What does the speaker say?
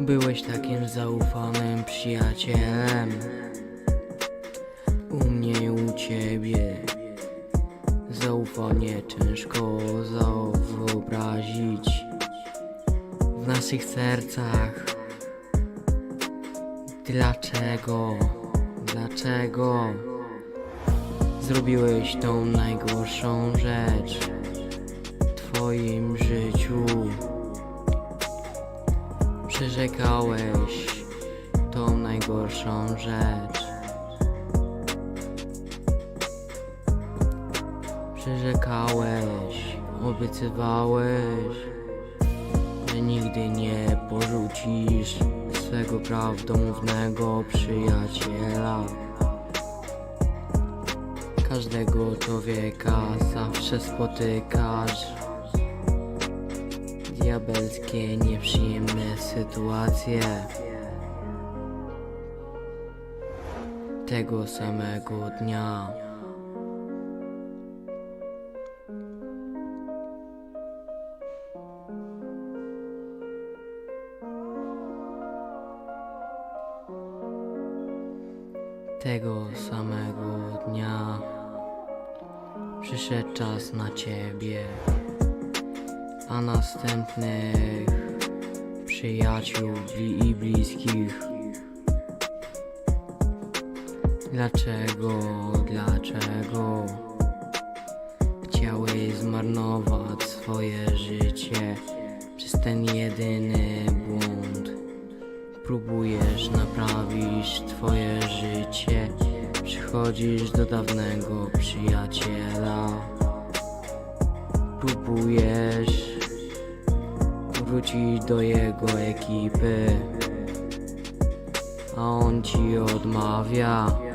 Byłeś takim zaufanym przyjacielem U mnie u ciebie Zaufanie ciężko wyobrazić W naszych sercach Dlaczego? Dlaczego? Zrobiłeś tą najgorszą rzecz w Twoim życiu Przyrzekałeś tą najgorszą rzecz. Przyrzekałeś, obiecywałeś, że nigdy nie porzucisz swego prawdomównego przyjaciela. Każdego człowieka zawsze spotykasz diabelskie, nieprzyjemne sytuacje. Tego samego dnia. Tego samego dnia przyszedł czas na ciebie a następnych przyjaciół i bliskich. Dlaczego, dlaczego chciałeś zmarnować swoje życie przez ten jedyny błąd? Próbujesz naprawić twoje życie, przychodzisz do dawnego przyjaciela próbujesz wrócić do jego ekipy, a on ci odmawia.